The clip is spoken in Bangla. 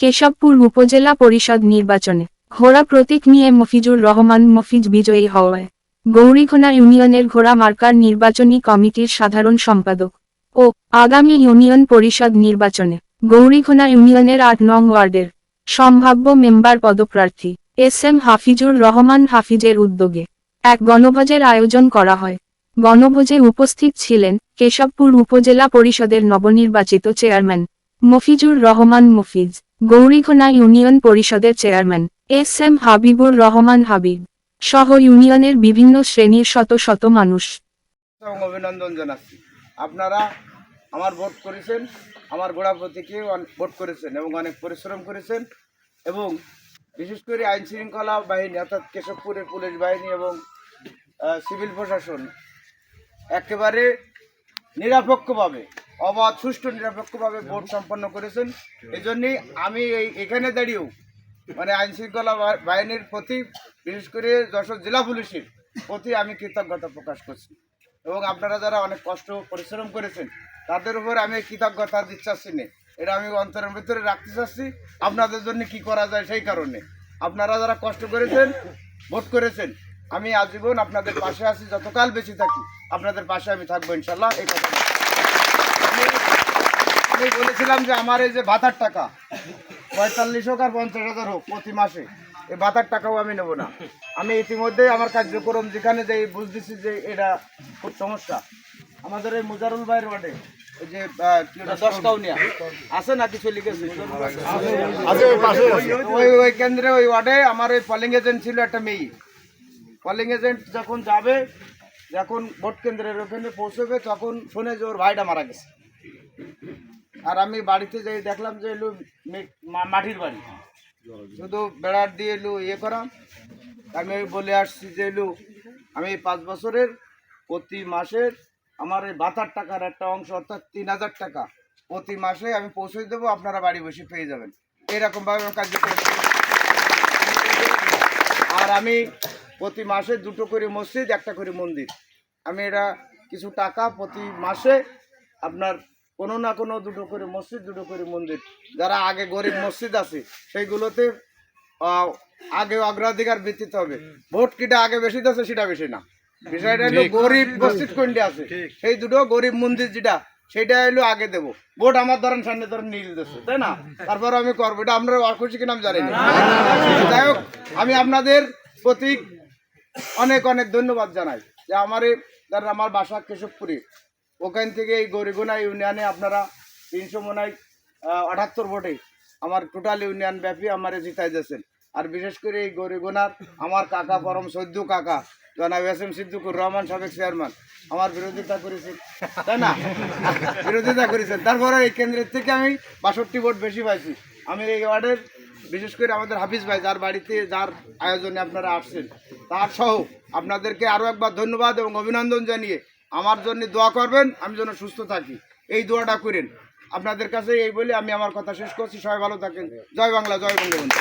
কেশবপুর উপজেলা পরিষদ নির্বাচনে ঘোড়া প্রতীক নিয়ে মফিজুর রহমান, মফিজ বিজয়ী হওয়ায় গৌরীখোনা ইউনিয়নের ঘোড়া মার্কার নির্বাচনী কমিটির সাধারণ সম্পাদক ও আগামী ইউনিয়ন পরিষদ নির্বাচনে গৌরীখোনা ইউনিয়নের আট নং ওয়ার্ডের সম্ভাব্য মেম্বার পদপ্রার্থী এস এম হাফিজুর রহমান হাফিজের উদ্যোগে এক গণভোজের আয়োজন করা হয়। গণভোজে উপস্থিত ছিলেন কেশবপুর উপজেলা পরিষদের নবনির্বাচিত চেয়ারম্যান মফিজুর রহমান, মফিজ গৌরীখোনা ইউনিয়ন পরিষদের chairman S M Habibur Rahman Habib. সহ ইউনিয়নের বিভিন্ন শ্রেণির শত শত মানুষ। অভিনন্দন জানাচ্ছি। আপনারা আমার ভোট করেছেন, আমার গোড়া প্রতীকে ভোট করেছেন এবং অনেক পরিশ্রম করেছেন এবং বিশেষ করে আইন শৃঙ্খলা বাহিনী অর্থাৎ কেশবপুরের পুলিশ বাহিনী এবং সিভিল প্রশাসন একেবারে নিরপেক্ষভাবে অবাধ, সুষ্ঠু, নিরপেক্ষভাবে ভোট সম্পন্ন করেছেন। এই জন্যই আমি এই, এখানে দাঁড়িয়েও মানে আইন শৃঙ্খলা বাহিনীর প্রতি, বিশেষ করে যশোর জেলা পুলিশের প্রতি আমি কৃতজ্ঞতা প্রকাশ করছি। এবং আপনারা যারা অনেক কষ্ট, পরিশ্রম করেছেন, তাদের উপর আমি কৃতজ্ঞতা দিতে চাচ্ছি না এটা আমি অন্তরের ভিতরে রাখতে চাচ্ছি। আপনাদের জন্য কি করা যায় সেই কারণে। আপনারা যারা কষ্ট করেছেন, ভোট করেছেন, আমি আজীবন আপনাদের পাশে আছি। যতকাল বেঁচে থাকি, আপনাদের পাশে আমি থাকব ইনশাল্লাহ এই কথা আমি বলেছিলাম যে আমার এই যে ভাতার টাকা পঁয়তাল্লিশ হোক আর পঞ্চাশ হাজার হোক প্রতি মাসে এই ভাতার টাকাও আমি নেব না। আমি ইতিমধ্যে আমার কার্যক্রম যেখানে যে বুঝতেছি যে এটা খুব সমস্যা। আমাদের এই মুজারুল ভাইয়ের ওয়ার্ডে ওই যে আছে না কিছু লিখেছে? ওই ওই কেন্দ্রে ওই ওয়ার্ডে আমার ওই পলিং এজেন্ট ছিল একটা মেয়ে। পলিং এজেন্ট যখন যাবে যখন ভোট কেন্দ্রের ওখানে পৌঁছবে তখন শুনে যে ওর ভাইটা মারা গেছে। আর আমি বাড়িতে যাই, দেখলাম যে এলু মাটির বাড়ি। শুধু বেড়ার দিয়ে এলু ইয়ে করা। আমি বলে আসছি যে এলু, আমি পাঁচ বছরের, প্রতি মাসের আমার এই ভাতার টাকার একটা অংশ, অর্থাৎ তিন হাজার টাকা, প্রতি মাসে আমি পৌঁছে দেবো, আপনারা বাড়ি বসে পেয়ে যাবেন। এরকমভাবে আমি করি। আর আমি প্রতি মাসে দুটো করে মসজিদ, একটা করে মন্দির। আমি এটা কিছু টাকা প্রতি মাসে আপনার কোনো না কোনো দুটো করে মসজিদ দুটো করে মন্দির। যারা আগে গরিব মসজিদ আছে সেইগুলোতে আগে অগ্রাধিকার ভিত্তিতে হবে। ভোট কিটা আগে বেশি আছে সেটা বেশি না। বিষয়টা হলো গরিব মসজিদ কোনটা আছে? সেই দুটো গরিব মন্দির যেটা সেটা হলো আগে দেবো। ভোট আমার ধরেন সামনে ধরেন নীল দেশে তাই না? তারপর আমি করব। এটা আপনারা খুশি কিনা আমি জানি না। যাই হোক আমি আপনাদের প্রতি অনেক অনেক ধন্যবাদ জানাই যে আমার আমার বাসা কেশবপুরে। ওখান থেকে এই গরিগুনা ইউনিয়নে আপনারা তিনশো মনায় আটাত্তর ভোটে আমার টোটাল ইউনিয়ন ব্যাপী আমার জিতাই দিয়েছেন। আর বিশেষ করে এই গরিগুনার আমার কাকা পরম সদ্যু কাকা, জনাব এস এম সিদ্দুকুর রহমান সাবেক চেয়ারম্যান, আমার বিরোধিতা করেছেন, তাই না? বিরোধিতা করেছেন। তারপরে এই কেন্দ্রের থেকে আমি বাষট্টি ভোট বেশি পাইছি। আমি এই ওয়ার্ডের, বিশেষ করে আমাদের হাফিজ ভাই, যার বাড়িতে যার আয়োজনে আপনারা আসছেন, তার সহ আপনাদেরকে আরও একবার ধন্যবাদ এবং অভিনন্দন জানিয়ে আমার জন্য দোয়া করবেন, আমি যেন সুস্থ থাকি। এই দোয়াটা করেন। আপনাদের কাছে এই বলে আমি আমার কথা শেষ করছি। সবাই ভালো থাকেন। জয় বাংলা, জয় বঙ্গবন্ধু।